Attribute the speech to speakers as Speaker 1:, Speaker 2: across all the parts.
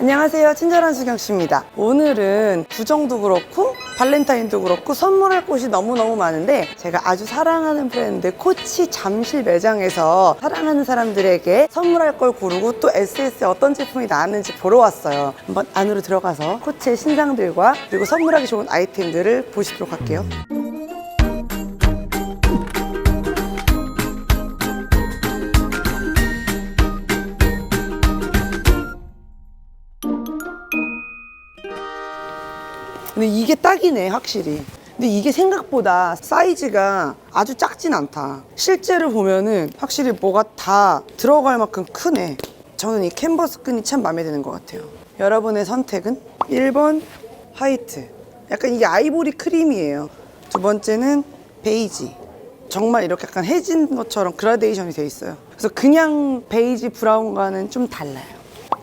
Speaker 1: 안녕하세요. 친절한 수경 씨입니다. 오늘은 구정도 그렇고 발렌타인도 그렇고 선물할 곳이 너무너무 많은데 제가 아주 사랑하는 브랜드 코치 잠실 매장에서 사랑하는 사람들에게 선물할 걸 고르고 또 SS에 어떤 제품이 나왔는지 보러 왔어요. 한번 안으로 들어가서 코치의 신상들과 그리고 선물하기 좋은 아이템들을 보시도록 할게요. 근데 이게 딱이네 확실히. 근데 이게 생각보다 사이즈가 아주 작진 않다. 실제로 보면은 확실히 뭐가 다 들어갈 만큼 크네. 저는 이 캔버스 끈이 참 마음에 드는 것 같아요. 여러분의 선택은? 1번 화이트. 약간 이게 아이보리 크림이에요. 두 번째는 베이지. 정말 이렇게 약간 해진 것처럼 그라데이션이 돼 있어요. 그래서 그냥 베이지 브라운과는 좀 달라요.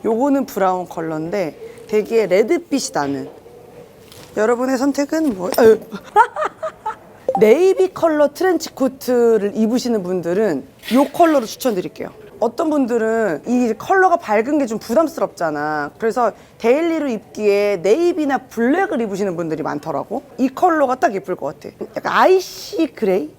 Speaker 1: 요거는 브라운 컬러인데 되게 레드빛이 나는 여러분의 선택은 뭐? 아유. 네이비 컬러 트렌치 코트를 입으시는 분들은 이 컬러로 추천드릴게요. 어떤 분들은 이 컬러가 밝은 게 좀 부담스럽잖아. 그래서 데일리로 입기에 네이비나 블랙을 입으시는 분들이 많더라고. 이 컬러가 딱 예쁠 것 같아. 약간 아이시 그레이?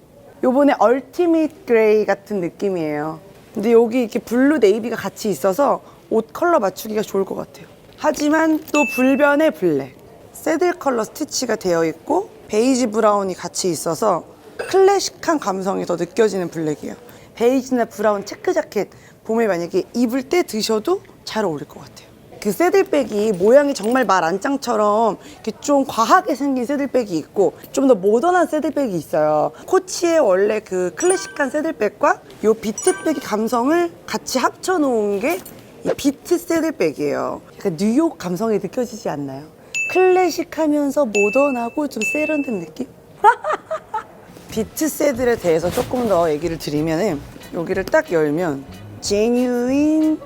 Speaker 1: 요번에 얼티밋 그레이 같은 느낌이에요. 근데 여기 이렇게 블루 네이비가 같이 있어서 옷 컬러 맞추기가 좋을 것 같아요. 하지만 또 불변의 블랙. 새들 컬러 스티치가 되어 있고 베이지 브라운이 같이 있어서 클래식한 감성이 더 느껴지는 블랙이에요. 베이지나 브라운 체크 자켓 봄에 만약에 입을 때 드셔도 잘 어울릴 것 같아요. 그 새들백이 모양이 정말 말 안장처럼 이렇게 좀 과하게 생긴 새들백이 있고 좀 더 모던한 새들백이 있어요. 코치의 원래 그 클래식한 새들백과 요 비트백의 감성을 같이 합쳐놓은 게 이 비트 새들백이에요. 약간 뉴욕 감성이 느껴지지 않나요? 클래식하면서 모던하고 좀 세련된 느낌? 비트 새들에 대해서 조금 더 얘기를 드리면은 여기를 딱 열면 Genuine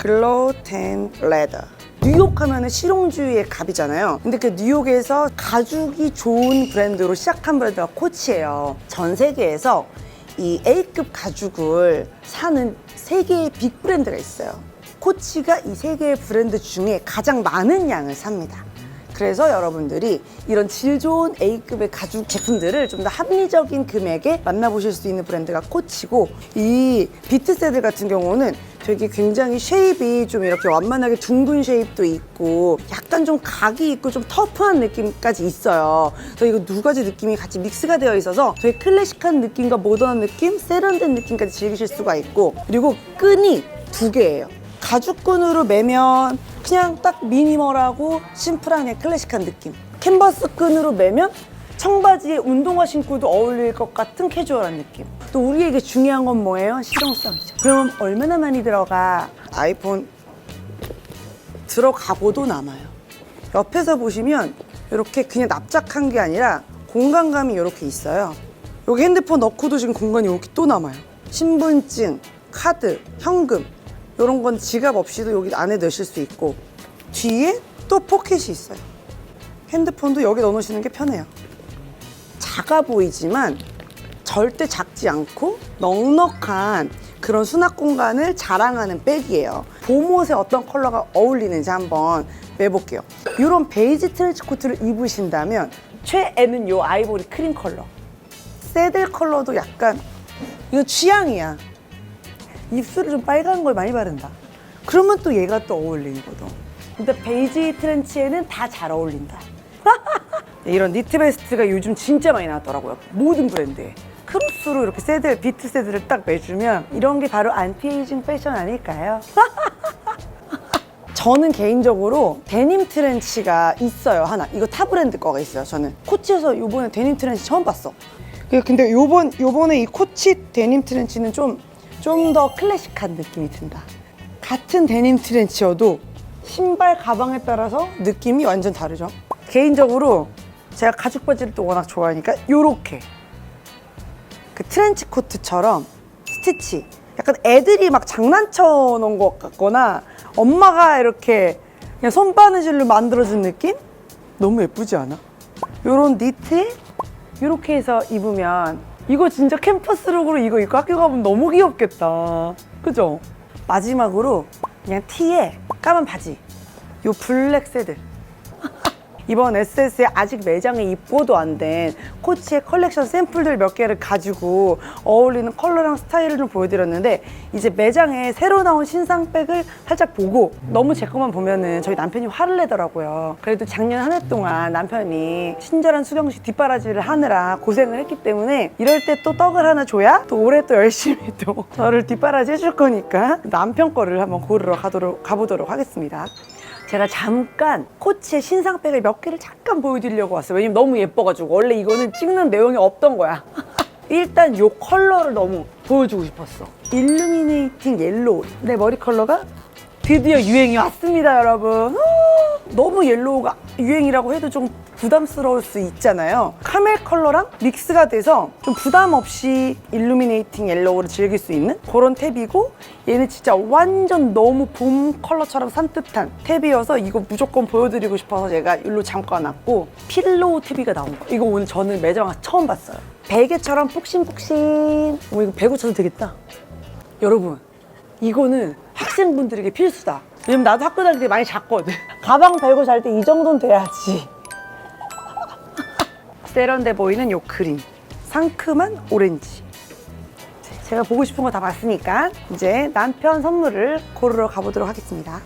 Speaker 1: Glow Tan Leather 뉴욕 하면은 실용주의의 갑이잖아요. 근데 그 뉴욕에서 가죽이 좋은 브랜드로 시작한 브랜드가 코치예요. 전 세계에서 이 A급 가죽을 사는 세 개의 빅 브랜드가 있어요. 코치가 이 세 개의 브랜드 중에 가장 많은 양을 삽니다. 그래서 여러분들이 이런 질 좋은 A급의 가죽 제품들을 좀 더 합리적인 금액에 만나보실 수 있는 브랜드가 코치고 이 비트 세들 같은 경우는 되게 굉장히 쉐입이 좀 이렇게 완만하게 둥근 쉐입도 있고 약간 좀 각이 있고 좀 터프한 느낌까지 있어요. 그래서 이거 두 가지 느낌이 같이 믹스가 되어 있어서 되게 클래식한 느낌과 모던한 느낌, 세련된 느낌까지 즐기실 수가 있고 그리고 끈이 두 개예요. 가죽끈으로 매면 그냥 딱 미니멀하고 심플한 클래식한 느낌. 캔버스 끈으로 매면 청바지에 운동화 신고도 어울릴 것 같은 캐주얼한 느낌. 또 우리에게 중요한 건 뭐예요? 실용성이죠. 그럼 얼마나 많이 들어가? 아이폰 들어가고도 남아요. 옆에서 보시면 이렇게 그냥 납작한 게 아니라 공간감이 이렇게 있어요. 여기 핸드폰 넣고도 지금 공간이 여기 또 남아요. 신분증, 카드, 현금 이런 건 지갑 없이도 여기 안에 넣으실 수 있고 뒤에 또 포켓이 있어요. 핸드폰도 여기 넣어놓으시는 게 편해요. 작아 보이지만 절대 작지 않고 넉넉한 그런 수납 공간을 자랑하는 백이에요. 봄옷에 어떤 컬러가 어울리는지 한번 매볼게요. 이런 베이지 트렌치 코트를 입으신다면 최애는 요 아이보리 크림 컬러. 새들 컬러도 약간 이거 취향이야. 입술을 좀 빨간 걸 많이 바른다. 그러면 또 얘가 또 어울리거든. 근데 베이지 트렌치에는 다 잘 어울린다. 이런 니트 베스트가 요즘 진짜 많이 나왔더라고요. 모든 브랜드에. 크로스로 이렇게 새들, 비트 새들을 딱 매주면 이런 게 바로 안티에이징 패션 아닐까요? 저는 개인적으로 데님 트렌치가 있어요 하나 이거 타 브랜드 거가 있어요 저는 코치에서 이번에 데님 트렌치 처음 봤어 그- 근데 요번 요번에 이 코치 데님 트렌치는 좀 좀 더 클래식한 느낌이 든다. 같은 데님 트렌치여도 신발 가방에 따라서 느낌이 완전 다르죠. 개인적으로 제가 가죽 바지를 또 워낙 좋아하니까 요렇게. 그 트렌치 코트처럼 스티치. 약간 애들이 막 장난쳐 놓은 것 같거나 엄마가 이렇게 그냥 손바느질로 만들어준 느낌? 너무 예쁘지 않아? 요런 니트에 이렇게 해서 입으면 이거 진짜 캠퍼스룩으로 이거 입고 학교 가면 너무 귀엽겠다 그죠? 마지막으로 그냥 티에 까만 바지 요 블랙 세드. 이번 SS에 아직 매장에 입고도 안 된 코치의 컬렉션 샘플들 몇 개를 가지고 어울리는 컬러랑 스타일을 좀 보여드렸는데 이제 매장에 새로 나온 신상백을 살짝 보고 너무 제 것만 보면은 저희 남편이 화를 내더라고요. 그래도 작년 한 해 동안 남편이 친절한 수경씨 뒷바라지를 하느라 고생을 했기 때문에 이럴 때 또 떡을 하나 줘야 또 올해 또 열심히 또 저를 뒷바라지 해줄 거니까 남편 거를 한번 고르러 가도록, 가보도록 하겠습니다. 제가 잠깐 코치의 신상백을 몇 개를 잠깐 보여드리려고 왔어요. 왜냐면 너무 예뻐가지고 원래 이거는 찍는 내용이 없던 거야. 일단 이 컬러를 너무 보여주고 싶었어. 일루미네이팅 옐로우. 내 머리 컬러가 드디어 유행이 왔습니다, 여러분. 아, 너무 옐로우가 유행이라고 해도 좀 부담스러울 수 있잖아요. 카멜 컬러랑 믹스가 돼서 좀 부담 없이 일루미네이팅 옐로우를 즐길 수 있는 그런 탭이고 얘는 진짜 완전 너무 봄 컬러처럼 산뜻한 탭이어서 이거 무조건 보여드리고 싶어서 제가 일로 잠깐 놨고 필로우 탭이가 나온 거. 이거 오늘 저는 매장 와서 처음 봤어요. 베개처럼 푹신푹신. 어, 이거 배고 쳐도 되겠다. 여러분 이거는 학생분들에게 필수다. 왜냐면 나도 학교 다닐 때 많이 잤거든. 가방 달고 잘 때 이 정도는 돼야지. 세련돼 보이는 요 그림. 상큼한 오렌지. 제가 보고 싶은 거 다 봤으니까 이제 남편 선물을 고르러 가보도록 하겠습니다.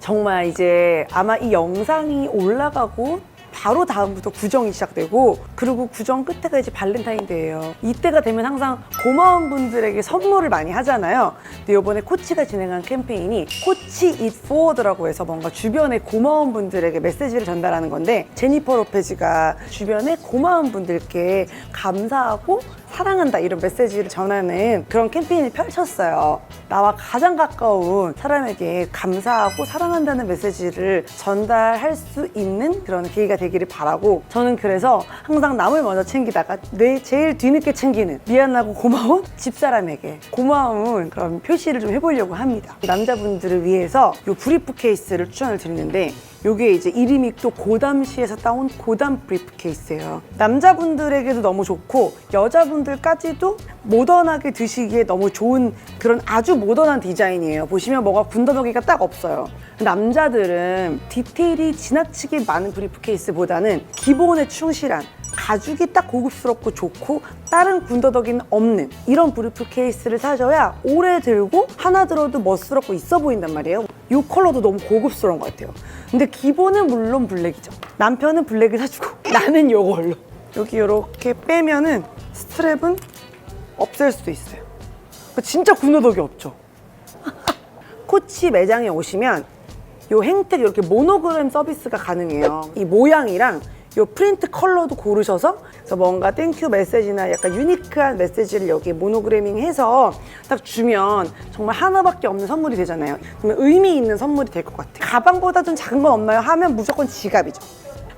Speaker 1: 정말 이제 아마 이 영상이 올라가고 바로 다음부터 구정이 시작되고 그리고 구정 끝에가 이제 발렌타인데이예요. 이때가 되면 항상 고마운 분들에게 선물을 많이 하잖아요. 근데 이번에 코치가 진행한 캠페인이 코치 it forward라고 해서 뭔가 주변에 고마운 분들에게 메시지를 전달하는 건데 제니퍼 로페즈가 주변에 고마운 분들께 감사하고 사랑한다 이런 메시지를 전하는 그런 캠페인을 펼쳤어요. 나와 가장 가까운 사람에게 감사하고 사랑한다는 메시지를 전달할 수 있는 그런 계기가 되기를 바라고 저는 그래서 항상 남을 먼저 챙기다가 내 제일 뒤늦게 챙기는 미안하고 고마운 집사람에게 고마운 그런 표시를 좀 해보려고 합니다. 남자분들을 위해서 이 브리프 케이스를 추천을 드리는데 요게 이제 이름이 또 고담시에서 따온 고담 브리프 케이스예요. 남자분들에게도 너무 좋고 여자분들까지도 모던하게 드시기에 너무 좋은 그런 아주 모던한 디자인이에요. 보시면 뭐가 군더더기가 딱 없어요. 남자들은 디테일이 지나치게 많은 브리프 케이스보다는 기본에 충실한 가죽이 딱 고급스럽고 좋고 다른 군더더기는 없는 이런 브리프 케이스를 사셔야 오래 들고 하나 들어도 멋스럽고 있어 보인단 말이에요. 이 컬러도 너무 고급스러운 것 같아요. 근데 기본은 물론 블랙이죠. 남편은 블랙을 사주고 나는 이걸로 여기 이렇게 빼면은 스트랩은 없앨 수도 있어요. 진짜 군더더기 없죠. 코치 매장에 오시면 요 행택 이렇게 모노그램 서비스가 가능해요. 이 모양이랑 요 프린트 컬러도 고르셔서 그래서 뭔가 땡큐 메시지나 약간 유니크한 메시지를 여기에 모노그래밍 해서 딱 주면 정말 하나밖에 없는 선물이 되잖아요. 그러면 의미 있는 선물이 될 것 같아요. 가방보다 좀 작은 건 없나요? 하면 무조건 지갑이죠.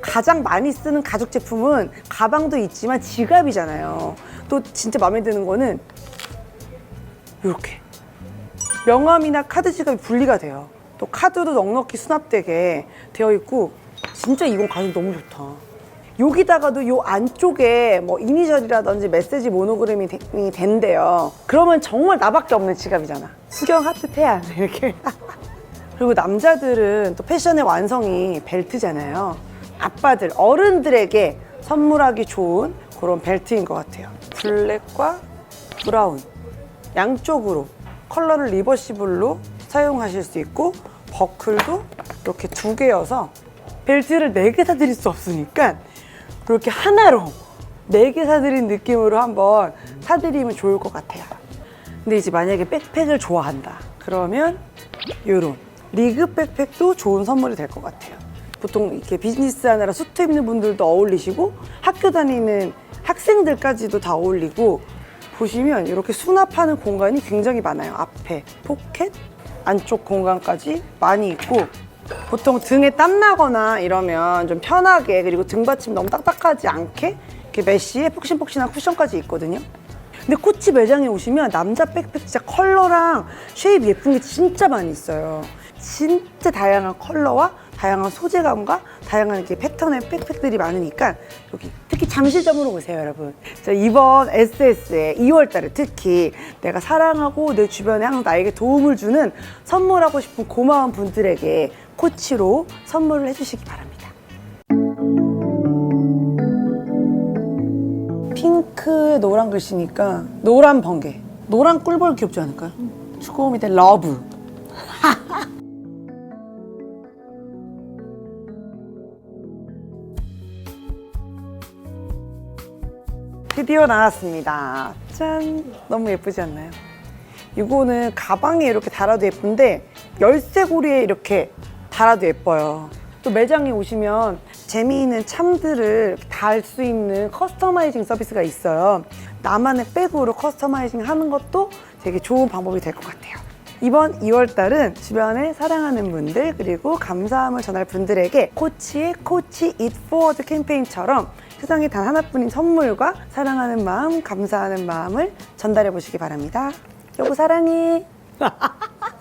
Speaker 1: 가장 많이 쓰는 가죽 제품은 가방도 있지만 지갑이잖아요. 또 진짜 마음에 드는 거는 이렇게 명함이나 카드 지갑이 분리가 돼요. 또 카드도 넉넉히 수납되게 되어 있고 진짜 이건 가격 너무 좋다. 여기다가도 요 안쪽에 뭐 이니셜이라든지 메시지 모노그램이 되- 이 된대요. 그러면 정말 나밖에 없는 지갑이잖아. 수경 하트 태양 이렇게. 그리고 남자들은 또 패션의 완성이 벨트잖아요. 아빠들, 어른들에게 선물하기 좋은 그런 벨트인 것 같아요. 블랙과 브라운 양쪽으로 컬러를 리버시블로 사용하실 수 있고 버클도 이렇게 두 개여서 벨트를 네 개 사드릴 수 없으니까 이렇게 하나로 네 개 사드린 느낌으로 한번 사드리면 좋을 것 같아요. 근데 이제 만약에 백팩을 좋아한다. 그러면 요런 리그 백팩도 좋은 선물이 될 것 같아요. 보통 이렇게 비즈니스 하느라 수트 입는 분들도 어울리시고 학교 다니는 학생들까지도 다 어울리고 보시면 이렇게 수납하는 공간이 굉장히 많아요. 앞에 포켓, 안쪽 공간까지 많이 있고 보통 등에 땀 나거나 이러면 좀 편하게 그리고 등 받침 너무 딱딱하지 않게 이렇게 메쉬에 폭신폭신한 쿠션까지 있거든요. 근데 코치 매장에 오시면 남자 백팩 진짜 컬러랑 쉐입 예쁜 게 진짜 많이 있어요. 진짜 다양한 컬러와 다양한 소재감과 다양한 이렇게 패턴의 백팩들이 많으니까 여기 특히 잠실점으로 오세요, 여러분. 자, 이번 SS에 2월달에 특히 내가 사랑하고 내 주변에 항상 나에게 도움을 주는 선물하고 싶은 고마운 분들에게 코치로 선물을 해주시기 바랍니다. 핑크에 노란 글씨니까 노란 번개. 노란 꿀벌 귀엽지 않을까요? 주고 밑에 러브. 드디어 나왔습니다. 짠! 너무 예쁘지 않나요? 이거는 가방에 이렇게 달아도 예쁜데 열쇠고리에 이렇게 달아도 예뻐요. 또 매장에 오시면 재미있는 참들을 달 수 있는 커스터마이징 서비스가 있어요. 나만의 백으로 커스터마이징 하는 것도 되게 좋은 방법이 될 것 같아요. 이번 2월 달은 주변에 사랑하는 분들 그리고 감사함을 전할 분들에게 코치의 코치 잇 포워드 캠페인처럼 세상에 단 하나뿐인 선물과 사랑하는 마음, 감사하는 마음을 전달해 보시기 바랍니다. 여보 사랑해.